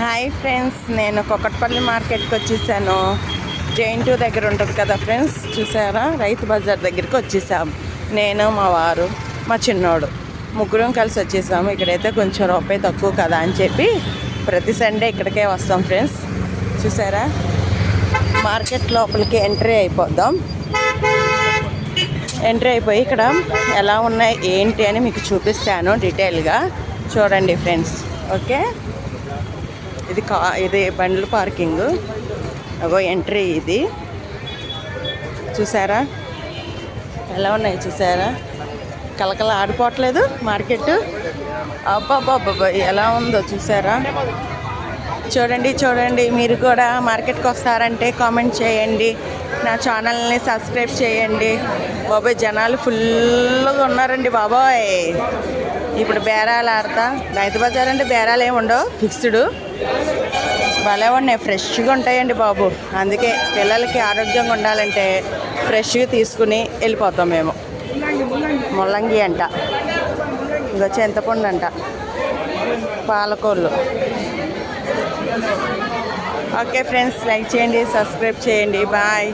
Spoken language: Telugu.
హాయ్ ఫ్రెండ్స్ నేను కొకట్పల్లి మార్కెట్కి వచ్చేసాను. జైన్ టూ దగ్గర ఉంటుంది కదా ఫ్రెండ్స్ చూసారా? రైతు బజార్ దగ్గరికి వచ్చేసాం. నేను మా వారు మా చిన్నోడు. ముగ్గురం కలిసి వచ్చేసాము. ఇక్కడైతే కొంచెం రూపాయి తక్కువ కదా అని చెప్పి ప్రతి సండే ఇక్కడికే వస్తాం ఫ్రెండ్స్. చూసారా? మార్కెట్ లోపలికి ఎంట్రీ అయిపోద్దాం. ఎంట్రీ అయిపోయి ఇక్కడ ఎలా ఉన్నాయి ఏంటి అని మీకు చూపిస్తాను డీటెయిల్గా. చూడండి ఫ్రెండ్స్ ఓకే? ఇది కా ఇది బండ్ల పార్కింగ్. అగో ఎంట్రీ ఇది. చూసారా? ఎలా ఉన్నాయి చూసారా? కలకల ఆడిపోవట్లేదు మార్కెట్ అబ్బాబ్బాబ్బా ఎలా ఉందో చూసారా? చూడండి చూడండి మీరు కూడా మార్కెట్కి వస్తారంటే కామెంట్ చేయండి. నా ఛానల్ని సబ్స్క్రైబ్ చేయండి. బాబాయ్ జనాలు ఫుల్గా ఉన్నారండి బాబాయ్. ఇప్పుడు బేరాలు ఆడతా. రైతు బజార్ అంటే బేరాలు ఏమి ఉండవు. ఫిక్స్డ్ భలే ఉన్నాయి. ఫ్రెష్గా ఉంటాయండి బాబు. అందుకే పిల్లలకి ఆరోగ్యంగా ఉండాలంటే ఫ్రెష్గా తీసుకుని వెళ్ళిపోతాం మేము. ముల్లంగి అంట. ఇంకో చింతపండు అంట. పాలకోళ్ళు ఓకే ఫ్రెండ్స్ లైక్ చేయండి సబ్స్క్రైబ్ చేయండి. బాయ్.